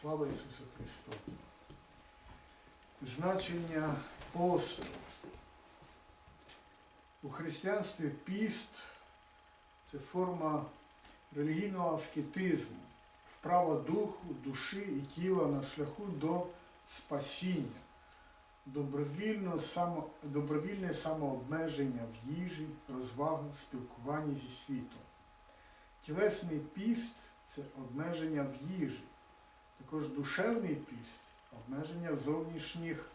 Слава Ісусу Христу! Значення посту. У християнстві піст це форма релігійного аскетизму, вправа духу, душі і тіла на шляху до спасіння, само, добровільне самообмеження в їжі, розвагу, спілкуванні зі світом. Тілесний піст це обмеження в їжі. Також душевний піст обмеження зовнішніх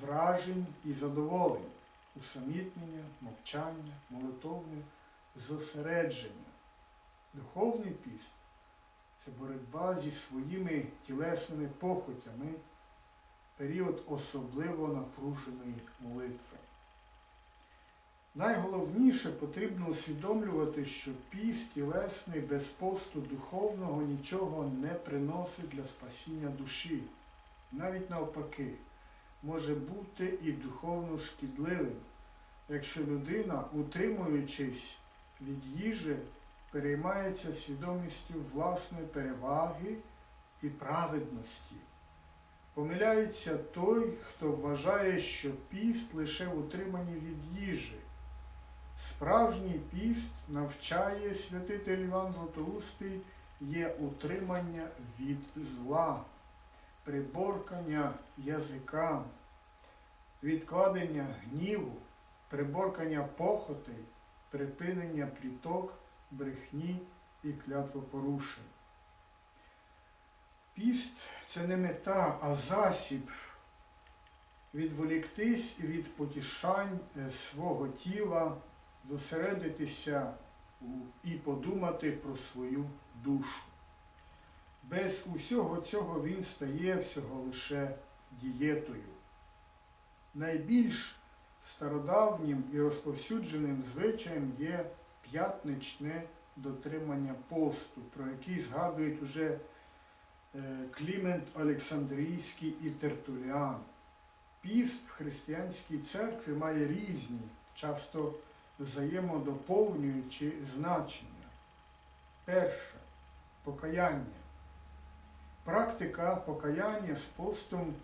вражень і задоволень, усамітнення, мовчання, молитовне зосередження. Духовний піст це боротьба зі своїми тілесними похотями, період особливо напруженої молитви. Найголовніше потрібно усвідомлювати, що піст тілесний без посту духовного нічого не приносить для спасіння душі. Навіть навпаки, може бути і духовно шкідливим, якщо людина, утримуючись від їжі, переймається свідомістю власної переваги і праведності. Помиляється той, хто вважає, що піст лише в утриманні від їжі. Справжній піст навчає святитель Іван Златоустий є утримання від зла, приборкання язика, відкладення гніву, приборкання похотей, припинення пліток, брехні і клятвопорушень. Піст це не мета, а засіб відволіктись від потішань е, свого тіла, зосередитися і подумати про свою душу. Без усього цього він стає всього лише дієтою. Найбільш стародавнім і розповсюдженим звичаєм є п'ятничне дотримання посту, про який згадують уже е, Клімент Олександрійський і Тертуліан. Піст в християнській церкві має різні, часто взаємодоповнюючі значення. Перше покаяння. Практика покаяння з постом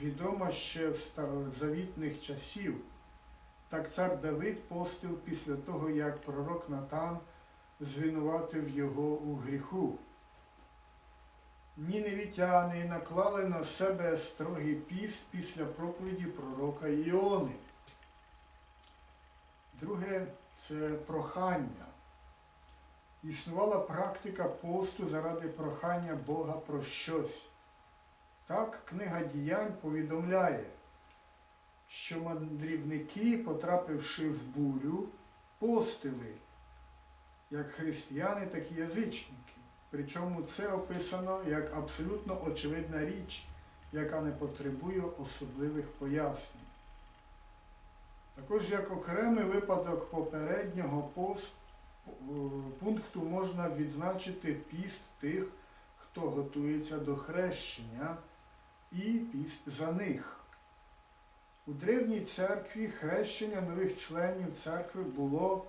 відома ще з старозавітних часів. Так цар Давид постив після того, як пророк Натан звинуватив його у гріху. Ніневітяни наклали на себе строгий піст після проповіді пророка Іони. Друге це прохання. Існувала практика посту заради прохання Бога про щось. Так книга діянь повідомляє, що мандрівники, потрапивши в бурю, постили, як християни, так і язичники. Причому це описано як абсолютно очевидна річ, яка не потребує особливих пояснень. Також як окремий випадок попереднього е, пункту можна відзначити піст тих, хто готується до хрещення, і піст за них. У древній церкві хрещення нових членів церкви було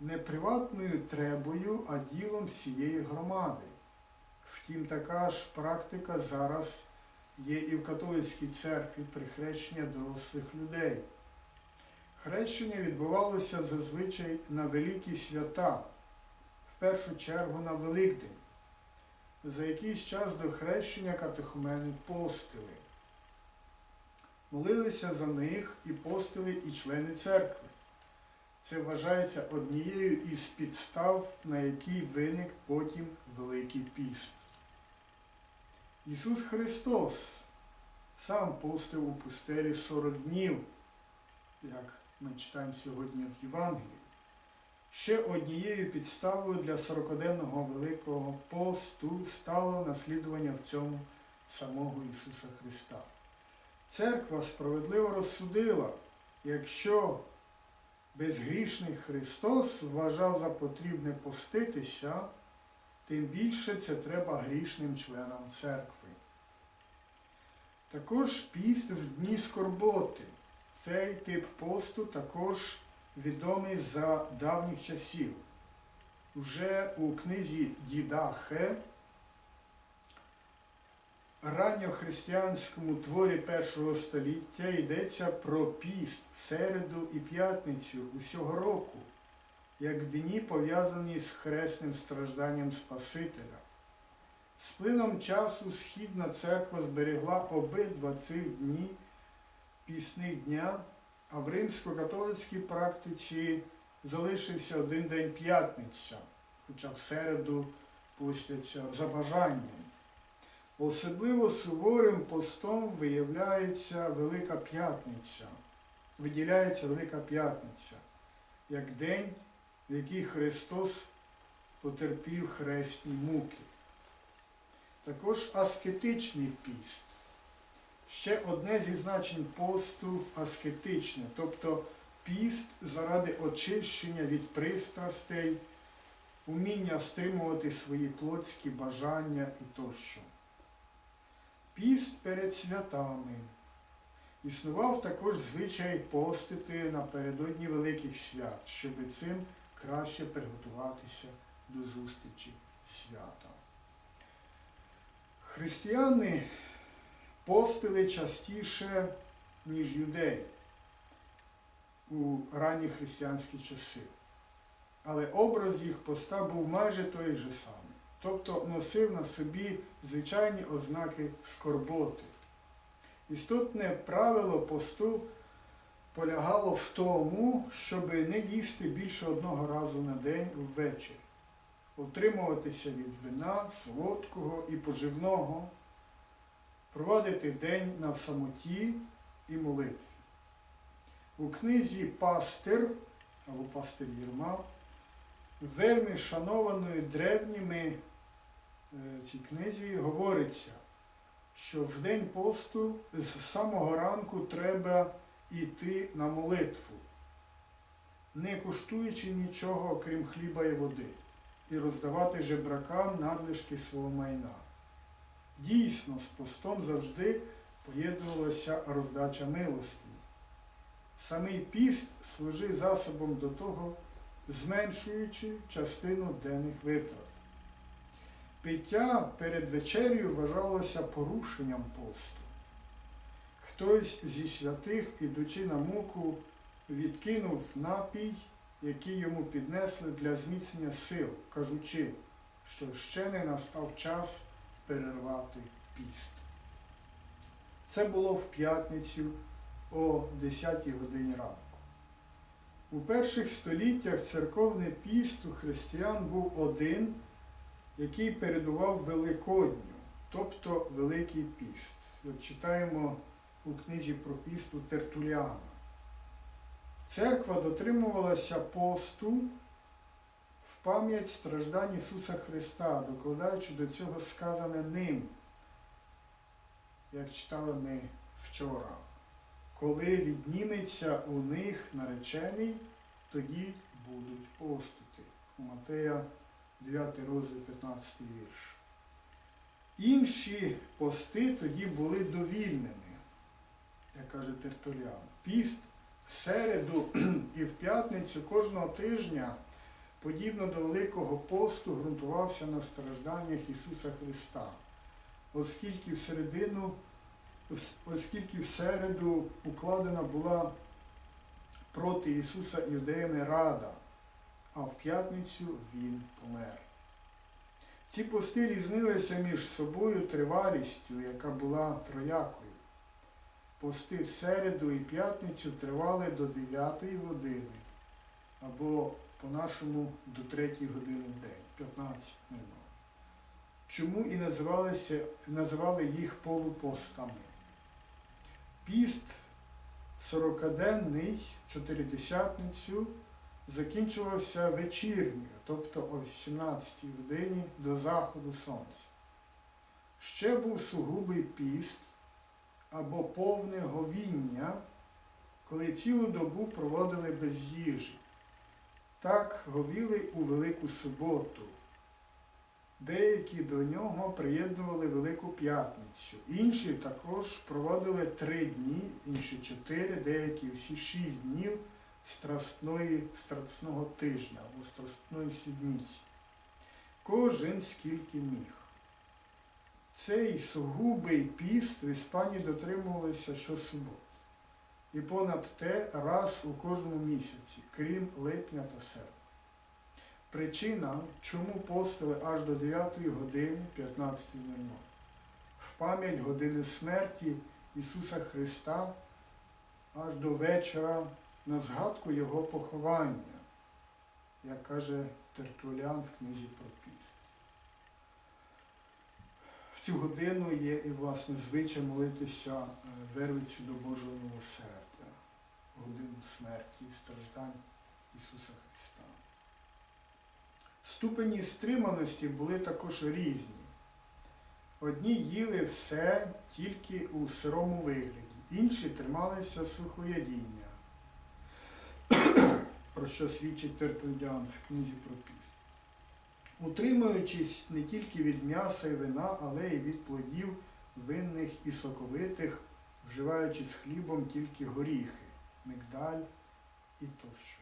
не приватною требою, а ділом всієї громади. Втім, така ж практика зараз є і в католицькій церкві при хрещенні дорослих людей. Хрещення відбувалося зазвичай на великі свята, в першу чергу на Великдень. За якийсь час до хрещення катехумени постили. Молилися за них і постили і члени церкви. Це вважається однією із підстав, на якій виник потім Великий піст. Ісус Христос сам постив у пустелі 40 днів, як ми читаємо сьогодні в Євангелії. Ще однією підставою для сорокоденного Великого посту стало наслідування в цьому самого Ісуса Христа. Церква справедливо розсудила, якщо безгрішний Христос вважав за потрібне поститися, тим більше це треба грішним членам церкви. Також піст в дні скорботи. Цей тип посту також відомий за давніх часів. Уже у книзі Дідахе ранньохристиянському творі першого століття йдеться про піст в середу і п'ятницю усього року, як дні пов'язані з хресним стражданням Спасителя. З плином часу Східна церква зберегла обидва цих дні пісних дня, а в римсько-католицькій практиці залишився один день п'ятниця, хоча в середу пустяться за бажанням. Особливо суворим постом виявляється Велика П'ятниця, виділяється Велика П'ятниця, як день, в який Христос потерпів хресні муки. Також аскетичний піст. Ще одне зі значень посту аскетичне, тобто піст заради очищення від пристрастей, уміння стримувати свої плотські бажання і тощо. Піст перед святами. Існував також звичай постити напередодні великих свят, щоб цим краще приготуватися до зустрічі свята. Християни постили частіше, ніж юдеї у ранні християнські часи. Але образ їх поста був майже той же самий тобто носив на собі звичайні ознаки скорботи. Істотне правило посту полягало в тому, щоб не їсти більше одного разу на день ввечері, утримуватися від вина, солодкого і поживного, проводити день на самоті і молитві. У книзі Пастир або Пастир Єрма, вельми шанованою древніми е, цій книзі говориться, що в день посту з самого ранку треба йти на молитву, не куштуючи нічого, окрім хліба і води, і роздавати жебракам надлишки свого майна. Дійсно, з постом завжди поєднувалася роздача милості. Самий піст служив засобом до того, зменшуючи частину денних витрат. Пиття перед вечерю вважалося порушенням посту. Хтось зі святих, ідучи на муку, відкинув напій, який йому піднесли для зміцнення сил, кажучи, що ще не настав час перервати піст. Це було в п'ятницю о 10 годині ранку. У перших століттях церковний піст у християн був один, який передував Великодню, тобто Великий піст. От читаємо у книзі про піст у Тертуліана. Церква дотримувалася посту пам'ять страждань Ісуса Христа, докладаючи до цього сказане ним, як читали ми вчора. Коли відніметься у них наречений, тоді будуть постити. Матея 9 розділ 15 вірш. Інші пости тоді були довільними, як каже Тертулян. Піст в середу і в п'ятницю кожного тижня, подібно до Великого посту, ґрунтувався на стражданнях Ісуса Христа, оскільки в середину оскільки в середу укладена була проти Ісуса Іудеями рада, а в п'ятницю Він помер. Ці пости різнилися між собою тривалістю, яка була троякою. Пости в середу і п'ятницю тривали до 9 години, або по-нашому до 3 години в день, 15 минут. Чому і називалися, називали їх полупостами? Піст сорокаденний, чотиридесятницю, закінчувався вечірньою, тобто о 17 годині до заходу сонця. Ще був сугубий піст або повне говіння, коли цілу добу проводили без їжі. Так говіли у Велику суботу. Деякі до нього приєднували Велику П'ятницю. Інші також проводили три дні, інші чотири, деякі всі шість днів страстної, страстного тижня або страстної сідниці. Кожен скільки міг. цей сугубий піст в Іспанії дотримувалися щосуботи. І понад те раз у кожному місяці, крім липня та серпня. Причина, чому постили аж до 9 години 15.00 в пам'ять години смерті Ісуса Христа аж до вечора на згадку Його поховання, як каже Тертулян в книзі про піст. В цю годину є і власне звичай молитися е, вервиці до Божого милосердя, годину смерті страждань Ісуса Христа. Ступені стриманості були також різні. Одні їли все тільки у сирому вигляді, інші трималися сухоядіння, про що свідчить Тертульян в книзі про піст. Утримуючись не тільки від м'яса і вина, але й від плодів винних і соковитих, вживаючи з хлібом тільки горіхи, мигдаль і тощо.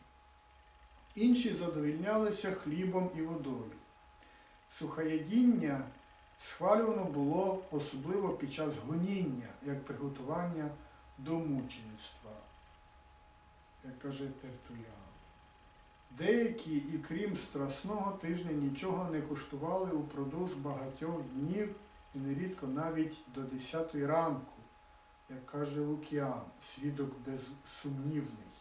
Інші задовільнялися хлібом і водою. Сухоядіння схвалювано було особливо під час гоніння, як приготування до мучеництва, як каже Тертулян. Деякі, і крім страсного тижня, нічого не куштували упродовж багатьох днів і нерідко навіть до 10 ранку, як каже Лукіан, свідок безсумнівний.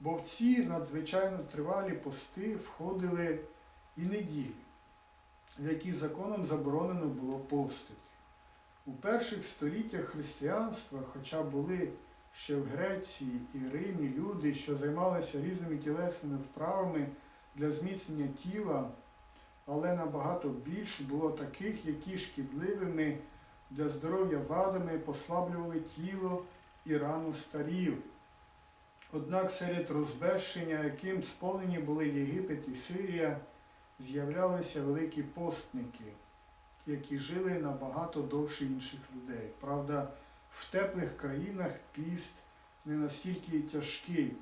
Бо в ці надзвичайно тривалі пости входили і неділі, в які законом заборонено було постити. У перших століттях християнства, хоча були ще в Греції і Римі люди, що займалися різними тілесними вправами для зміцнення тіла, але набагато більше було таких, які шкідливими для здоров'я вадами послаблювали тіло і рано старіли. Однак серед розбещення, яким сповнені були Єгипет і Сирія, з'являлися великі постники, які жили набагато довше інших людей. Правда, в теплих країнах піст не настільки тяжкий,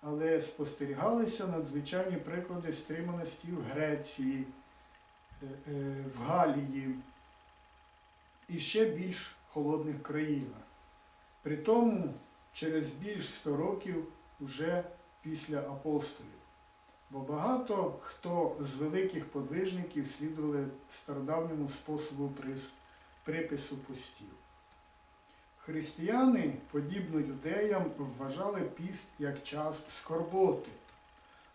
але спостерігалися надзвичайні приклади стриманості в Греції, е, е, в Галії і ще більш холодних країнах. При тому через більш 100 років вже після апостолів. Бо багато хто з великих подвижників слідували стародавньому способу припису постів. Християни, подібно юдеям, вважали піст як час скорботи.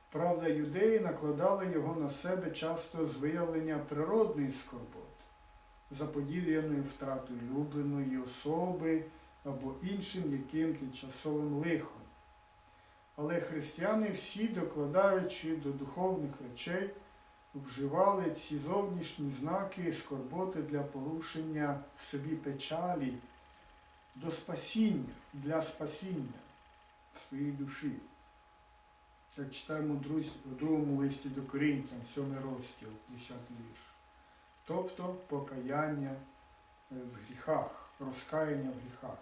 Правда, юдеї накладали його на себе часто з виявлення природної скорботи, заподіяною втратою улюбленої особи або іншим яким тимчасовим лихом. Але християни всі, докладаючи до духовних речей, вживали ці зовнішні знаки скорботи для порушення в собі печалі, до спасіння, для спасіння своєї душі. Як читаємо у другому листі до Коринтян, 7 розділ, 10 вірш. Тобто покаяння е, в гріхах, розкаяння в гріхах.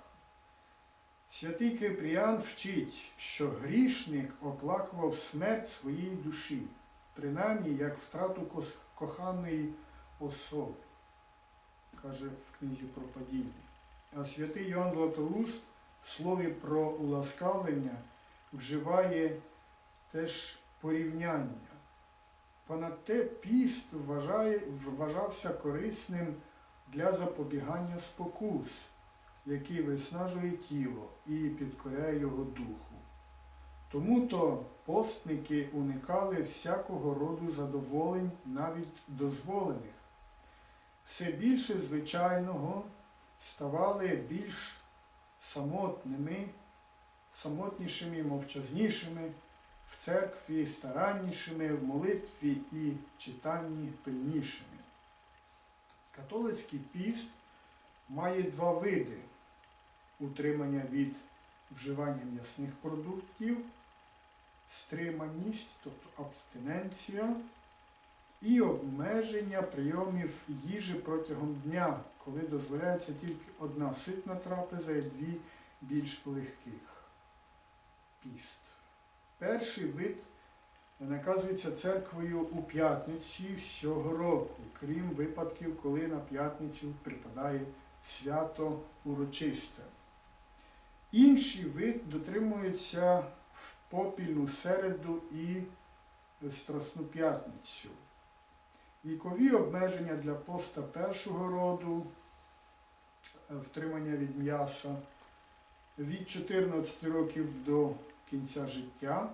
Святий Кипріан вчить, що грішник оплакував смерть своєї душі, принаймні як втрату коханої особи, каже в книзі про падіння. А святий Йоанн Златоуст в слові про уласкавлення вживає теж порівняння. Понад те піст вважає, вважався корисним для запобігання спокус, який виснажує тіло і підкоряє його духу. Тому то постники уникали всякого роду задоволень, навіть дозволених. Все більше звичайного ставали більш самотними, самотнішими, мовчазнішими, в церкві стараннішими, в молитві і читанні пильнішими. Католицький піст має два види утримання від вживання м'ясних продуктів, стриманість, тобто абстиненція, і обмеження прийомів їжі протягом дня, коли дозволяється тільки одна ситна трапеза і дві більш легких піст. Перший вид наказується церквою у п'ятниці всього року, крім випадків, коли на п'ятницю припадає свято урочисте. Інші вид дотримуються в попільну середу і Страсну п'ятницю. Вікові обмеження для поста першого роду, е, втримання від м'яса від 14 років до кінця життя.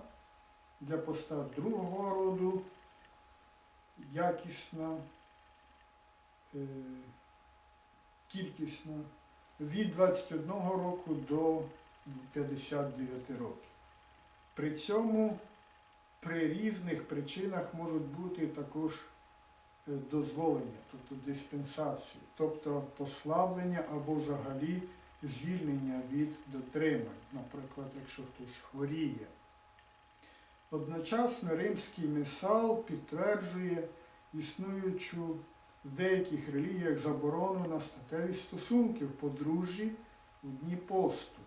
Для поста другого роду якісна, е, кількісна від 21 року до 59 років. При цьому при різних причинах можуть бути також дозволення, тобто диспенсації, тобто послаблення або взагалі звільнення від дотримань, наприклад, якщо хтось хворіє. Одночасно римський мисал підтверджує існуючу в деяких релігіях заборону на статеві стосунки в подружжі у дні посту.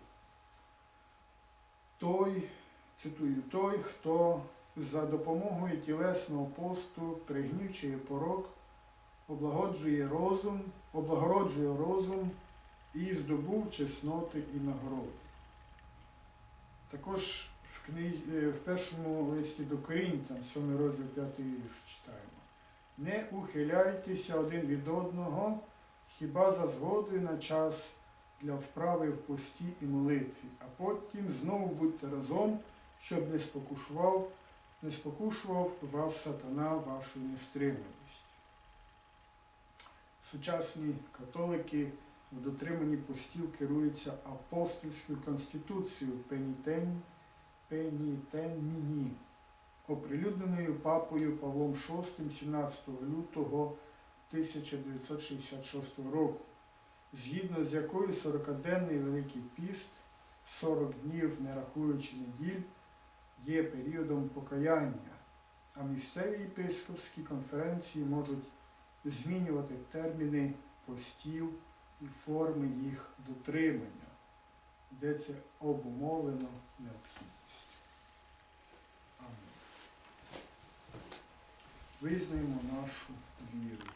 Той, цитую, той, хто за допомогою тілесного посту пригнічує порок, облагоджує розум, облагороджує розум і здобув чесноти і нагороди. Також в, книзі, е, в першому листі до Корінтян, 7 розділ 5 вірш читаємо. Не ухиляйтеся один від одного, хіба за згодою на час для вправи в пості і молитві, а потім знову будьте разом, щоб не спокушував, не спокушував вас сатана вашою нестриманістю. Сучасні католики в дотриманні постів керуються апостольською конституцією Пенітень, Пенітенміні, оприлюдненою папою Павлом VI 17 лютого 1966 року, згідно з якою 40-денний Великий піст, 40 днів, не рахуючи неділь, є періодом покаяння, а місцеві єпископські конференції можуть змінювати терміни постів і форми їх дотримання, де це обумовлено необхідністю. Амінь. Визнаємо нашу. Віру